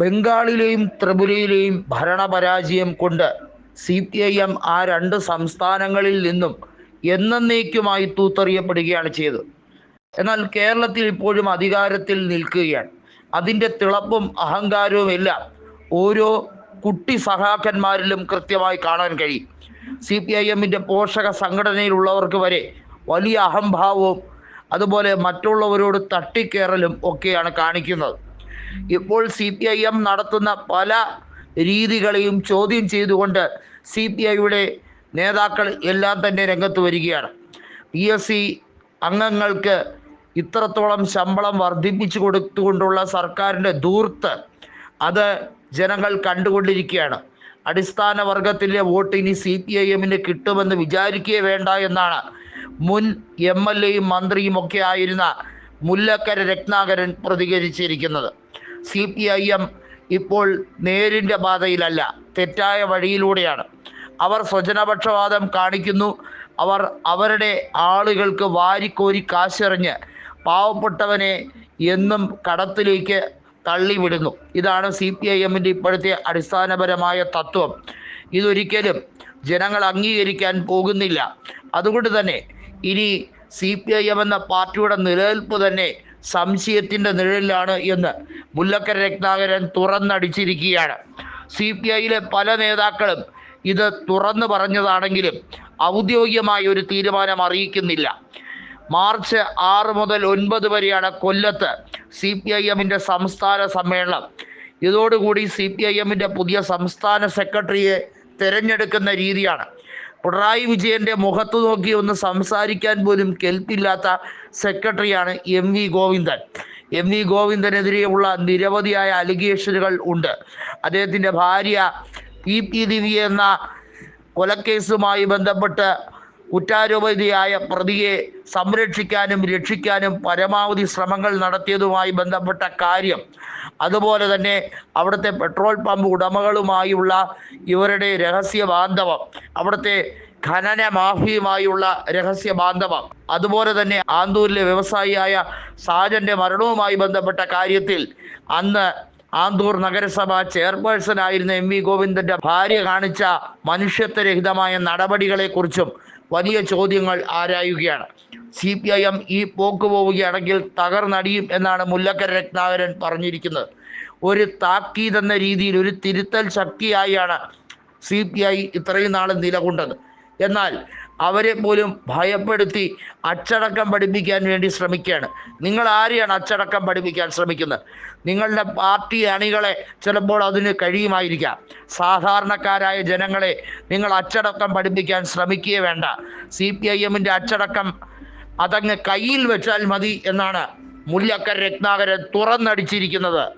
ബംഗാളിലെയും ത്രിപുരയിലെയും ഭരണപരാജയം കൊണ്ട് C P I M ആ രണ്ട് സംസ്ഥാനങ്ങളിൽ നിന്നും എന്നേക്കുമായി തൂത്തെറിയപ്പെടുകയാണ് ചെയ്തത്. എന്നാൽ കേരളത്തിൽ ഇപ്പോഴും അധികാരത്തിൽ നിൽക്കുകയാണ്. അതിന്റെ തിളപ്പും അഹങ്കാരവും എല്ലാം ഓരോ കുട്ടി സഹാക്കന്മാരിലും കൃത്യമായി കാണാൻ കഴിയും. സി പി ഐ എമ്മിന്റെ പോഷക സംഘടനയിലുള്ളവർക്ക് വരെ വലിയ അഹംഭാവവും അതുപോലെ മറ്റുള്ളവരോട് തട്ടിക്കേറലും ഒക്കെയാണ് കാണിക്കുന്നത്. ഇപ്പോൾ സി പി ഐ എം നടത്തുന്ന പല രീതികളെയും ചോദ്യം ചെയ്തുകൊണ്ട് സി പി ഐയുടെ നേതാക്കൾ എല്ലാം തന്നെ രംഗത്ത് വരികയാണ്. പി എസ് സി അംഗങ്ങൾക്ക് ഇത്രത്തോളം ശമ്പളം വർദ്ധിപ്പിച്ചു കൊടുത്തുകൊണ്ടുള്ള സർക്കാരിന്റെ ധൂർത്ത് അത് ജനങ്ങൾ കണ്ടുകൊണ്ടിരിക്കുകയാണ്. അടിസ്ഥാന വർഗത്തിലെ വോട്ട് ഇനി സി പി ഐ എമ്മിന് കിട്ടുമെന്ന് വിചാരിക്കുകയേ വേണ്ട എന്നാണ് മുൻ എം എൽ എയും മന്ത്രിയും ഒക്കെ ആയിരുന്ന മുല്ലക്കര രത്നാകരൻ പ്രതികരിച്ചിരിക്കുന്നത്. സി പി ഐ എം ഇപ്പോൾ നേരിന്റെ പാതയിലല്ല തെറ്റായ വഴിയിലൂടെയാണ്. അവർ സ്വജനപക്ഷപാതം കാണിക്കുന്നു. അവർ അവരുടെ ആളുകൾക്ക് വാരിക്കോരി കാശെറിഞ്ഞ് പാവപ്പെട്ടവനെ എന്നും കടത്തിലേക്ക് തള്ളിവിടുന്നു. ഇതാണ് സി പി ഐ എമ്മിന്റെ ഇപ്പോഴത്തെ അടിസ്ഥാനപരമായ തത്വം. ഇതൊരിക്കലും ജനങ്ങൾ അംഗീകരിക്കാൻ പോകുന്നില്ല. അതുകൊണ്ട് തന്നെ ഇനി സി പി ഐ എം എന്ന പാർട്ടിയുടെ നിലനിൽപ്പ് തന്നെ സംശയത്തിന്റെ നിഴലിലാണ് എന്ന് മുല്ലക്കര രത്നാകരൻ തുറന്നടിച്ചിരിക്കുകയാണ്. സി പി ഐയിലെ പല നേതാക്കളും ഇത് തുറന്നു പറഞ്ഞതാണെങ്കിലും ഔദ്യോഗികമായ ഒരു തീരുമാനം അറിയിക്കുന്നില്ല. മാർച്ച് ആറ് മുതൽ ഒൻപത് വരെയാണ് കൊല്ലത്ത് സി പി ഐ എമ്മിന്റെ സംസ്ഥാന സമ്മേളനം. ഇതോടുകൂടി സി പി ഐ എമ്മിന്റെ പുതിയ സംസ്ഥാന സെക്രട്ടറിയെ തിരഞ്ഞെടുക്കുന്ന രീതിയാണ്. പിണറായി വിജയന്റെ മുഖത്ത് നോക്കി ഒന്ന് സംസാരിക്കാൻ പോലും കെൽപ്പില്ലാത്ത സെക്രട്ടറിയാണ് M V Govindan. M V ഗോവിന്ദനെതിരെയുള്ള നിരവധിയായ അലിഗേഷനുകൾ ഉണ്ട്. അദ്ദേഹത്തിന്റെ ഭാര്യ പി പി ദിവി എന്ന കൊലക്കേസുമായി ബന്ധപ്പെട്ട് കുറ്റാരോപിതയായ പ്രതിയെ സംരക്ഷിക്കാനും രക്ഷിക്കാനും പരമാവധി ശ്രമങ്ങൾ നടത്തിയതുമായി ബന്ധപ്പെട്ട കാര്യം. അതുപോലെ തന്നെ അവിടുത്തെ പെട്രോൾ പമ്പ് ഉടമകളുമായുള്ള ഇവരുടെ രഹസ്യ ബാന്ധവം അവിടുത്തെ ഖനന മാഫിയുമായുള്ള രഹസ്യ ബാന്ധവം അതുപോലെ തന്നെ ആന്തൂരിലെ വ്യവസായിയായ സാജന്റെ മരണവുമായി ബന്ധപ്പെട്ട കാര്യത്തിൽ അന്ന് ആന്തൂർ നഗരസഭ ചെയർപേഴ്സൺ ആയിരുന്ന എം വി ഗോവിന്ദന്റെ ഭാര്യ കാണിച്ച മനുഷ്യത്വരഹിതമായ നടപടികളെക്കുറിച്ചും വലിയ ചോദ്യങ്ങൾ ആരായുകയാണ്? സി പി ഐ എം ഈ പോക്ക് പോവുകയാണെങ്കിൽ തകർന്നടിയും എന്നാണ് മുല്ലക്കര രത്നാകരൻ പറഞ്ഞിരിക്കുന്നത്. ഒരു താക്കീത് എന്ന രീതിയിൽ ഒരു തിരുത്തൽ ശക്തിയായാണ് സി പി ഐ ഇത്രയും നാൾ നിലകൊണ്ടത്. എന്നാൽ അവരെ പോലും ഭയപ്പെടുത്തി അച്ചടക്കം പഠിപ്പിക്കാൻ വേണ്ടി ശ്രമിക്കുകയാണ്. നിങ്ങൾ ആരെയാണ് അച്ചടക്കം പഠിപ്പിക്കാൻ ശ്രമിക്കുന്നത്? നിങ്ങളുടെ പാർട്ടി അണികളെ ചിലപ്പോൾ അതിന് കഴിയുമായിരിക്കാം. സാധാരണക്കാരായ ജനങ്ങളെ നിങ്ങൾ അച്ചടക്കം പഠിപ്പിക്കാൻ ശ്രമിക്കുകയേ വേണ്ട. സി പി ഐ എമ്മിന്റെ അച്ചടക്കം അതങ്ങ് കയ്യിൽ വെച്ചാൽ മതി എന്നാണ് മുല്ലക്കർ രത്നാകരൻ തുറന്നടിച്ചിരിക്കുന്നത്.